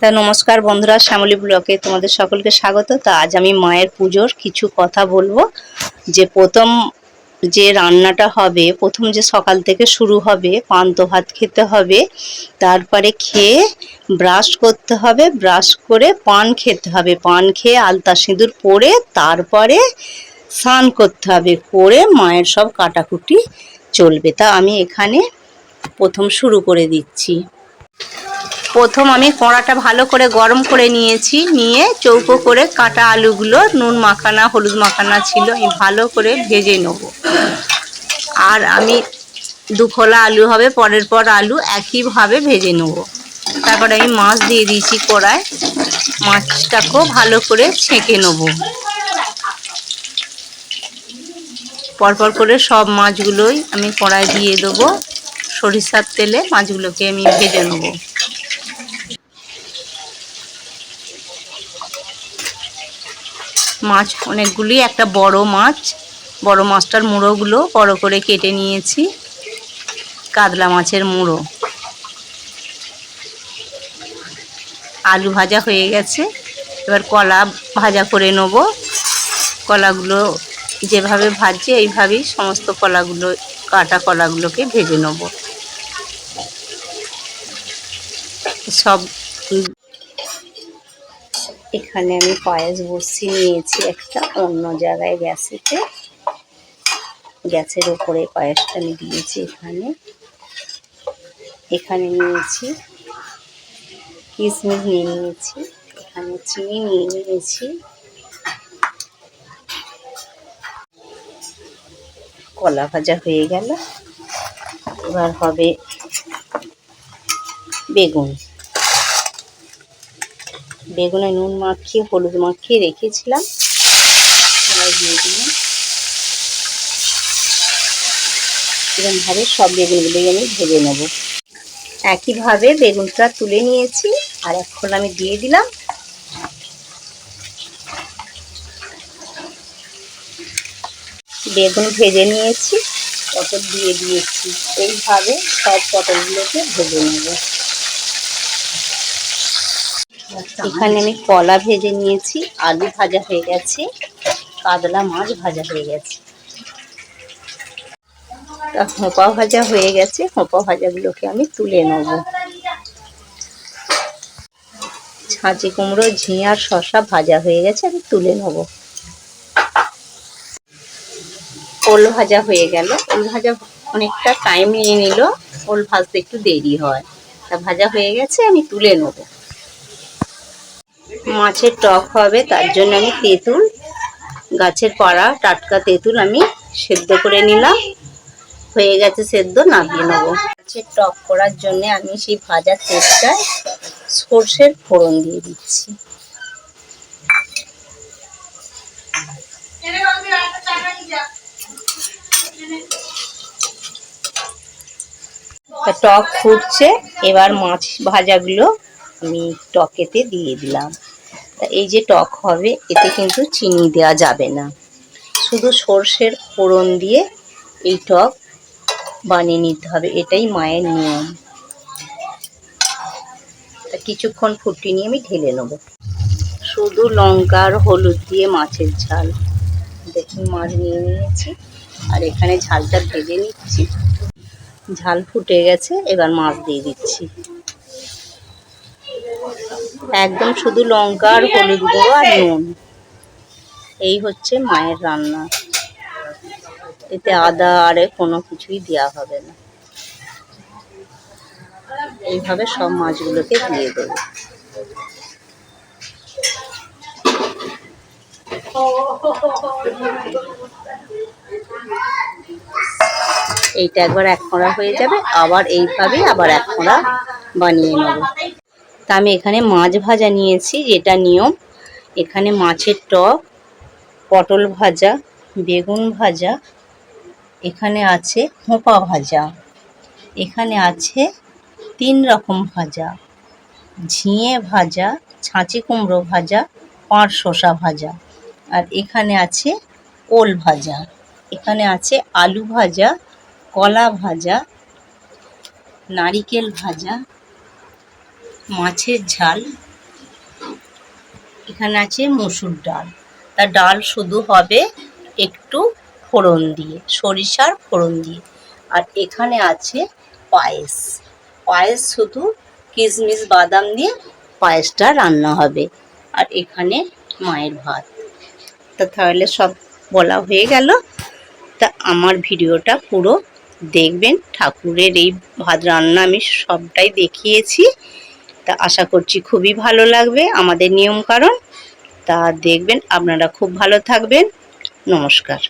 তা নমস্কার বন্ধুরা, শ্যামলী ব্লকে তোমাদের সকলকে স্বাগত। তা আজ আমি মায়ের পুজোর কিছু কথা বলব। যে প্রথম যে রান্নাটা হবে, প্রথম যে সকাল থেকে শুরু হবে পান্তা ভাত খেতে হবে, তারপরে খেয়ে ব্রাশ করতে হবে, ব্রাশ করে পান খেতে হবে। পান খেয়ে আলতা সিঁদুর পরে তারপরে স্নান করতে হবে, করে মায়ের সব কাটাকুটি চলবে। তা আমি এখানে প্রথম শুরু করে দিচ্ছি। প্রথম আমি কড়াটা ভালো করে গরম করে নিয়েছি, নিয়ে চৌকো করে কাটা আলুগুলো, নুন মাখানা, হলুদ মাখানা ছিল আমি ভালো করে ভেজে নেব। আর আমি দুখোলা আলু হবে, পরের পর আলু একইভাবে ভেজে নেব। তারপরে আমি মাছ দিয়ে দিয়েছি কড়ায় মাছটাকেও ভালো করে ছেঁকে নেব। পরপর করে সব মাছগুলোই আমি কড়ায় দিয়ে দেবো। সরিষার তেলে মাছগুলোকে আমি ভেজে নেব। মাছ, অনেকগুলি, একটা বড় মাছ, বড় মাছটার মুড়োগুলো বড় করে কেটে নিয়েছি, কাতলা মাছের মুড়ো। আলু ভাজা হয়ে গেছে, এবার কলা ভাজা করে নেব। কলাগুলো যেভাবে ভাজছে, এইভাবেই সমস্ত কলাগুলো, কাটা কলাগুলোকে ভেজে নেব। সব এখানে আমি পায়েস বসিয়ে নিয়েছি একটা, অন্য জায়গায় গ্যাসেতে। গ্যাসের ওপরে পায়েসটা আমি দিয়েছি এখানে। এখানে নিয়েছি কিশমিশ নিয়ে নিয়েছি, এখানে চিনি নিয়ে নিয়েছি। কলা ভাজা হয়ে গেল। এবার হবে বেগুন। বেগুনে নুন মাখিয়ে, হলুদ মাখিয়ে রেখেছিলাম। এবার দিয়ে দিলাম। এরকমভাবে সব বেগুনগুলোই আমি ভেজে নেব। একইভাবে বেগুনটা তুলে নিয়েছি, আর এখন আমি দিয়ে দিলাম বেগুন ভেজে নিয়েছি, পটল দিয়ে দিয়েছি। এইভাবে সব পটলগুলোকে ভেজে নেব। এখানে আমি কলা ভেজে নিয়েছি, আলু ভাজা হয়ে গেছে, কাতলা মাছ ভাজা হয়ে গেছে। তা হোঁপা ভাজা হয়ে গেছে, হোঁপা ভাজাগুলোকে আমি তুলে নেব। ছাঁচি কুমড়ো ঝিঙার শশা ভাজা হয়ে গেছে, আমি তুলে নেব। ওল ভাজা হয়ে গেল। ওল ভাজা অনেকটা টাইম নিয়ে নিল, ওল ভাজতে একটু দেরি হয়। তা ভাজা হয়ে গেছে, আমি তুলে নেব। মাছের টক হবে, তার জন্য আমি তেঁতুল, গাছের পাড়া, টাটকা তেঁতুল আমি সেদ্ধ করে নিলাম। হয়ে গেছে সেদ্ধ, নামিয়ে নেব। মাছের টক করার জন্য আমি সেই ভাজা তেলটায় সর্ষের ফোড়ন দিয়ে দিচ্ছি। টক ফুটছে, এবার মাছ ভাজাগুলো আমি টকেতে দিয়ে দিলাম। এই যে টক হবে, এতে কিন্তু চিনি দেওয়া যাবে না। শুধু সর্ষের ফোড়ন দিয়ে এই টক বানিয়ে নিতে হবে, এটাই মায়ের নিয়ম। কিছুক্ষণ ফুটিয়ে নিয়ে আমি ঢেলে নেব। শুধু লঙ্কা আর হলুদ দিয়ে মাছের ঝাল। দেখুন, মাছ নিয়ে নিয়েছি, আর এখানে ঝালটা ভেজে নিচ্ছি। ঝাল ফুটে গেছে, এবার মাছ দিয়ে দিচ্ছি। একদম শুধু লঙ্কা আর হলুদ গুঁড়ো আর নুন। এই হচ্ছে মায়ের রান্না। এতে আদা আরে কোনো কিছুই দেওয়া হবে না। এইভাবে সব মাছগুলোকে দিয়ে দেবো। এইটা একবার এক খোঁড়া হয়ে যাবে, আবার এইভাবেই আবার এক খোঁড়া বানিয়ে নেব। তা আমি এখানে মাছ ভাজা নিয়েছি, যেটা নিয়ম। এখানে মাছের টক, পটল ভাজা, বেগুন ভাজা, এখানে আছে হোঁপা ভাজা, এখানে আছে তিন রকম ভাজা, ঝিঙে ভাজা, ছাঁচি কুমড়ো ভাজা পাঁট শসা ভাজা। আর এখানে আছে ওল ভাজা, এখানে আছে আলু ভাজা, কলা ভাজা, নারিকেল ভাজা মাছের ঝাল। এখানে আছে মুসুর ডাল। তা ডাল শুধু হবে একটু ফোড়ন দিয়ে, সরিষার ফোড়ন দিয়ে। আর এখানে আছে পায়েস। পায়েস শুধু কিশমিশ বাদাম দিয়ে পায়েসটা রান্না হবে। আর এখানে মায়ের ভাত। তা তাহলে সব বলা হয়ে গেল। তা আমার ভিডিওটা পুরো দেখবেন। ঠাকুরের এই ভাত রান্না আমি সবটাই দেখিয়েছি। তা আশা করছি খুবই ভালো লাগবে আমাদের নিয়ম কারণ তা দেখবেন, আপনারা খুব ভালো থাকবেন। নমস্কার।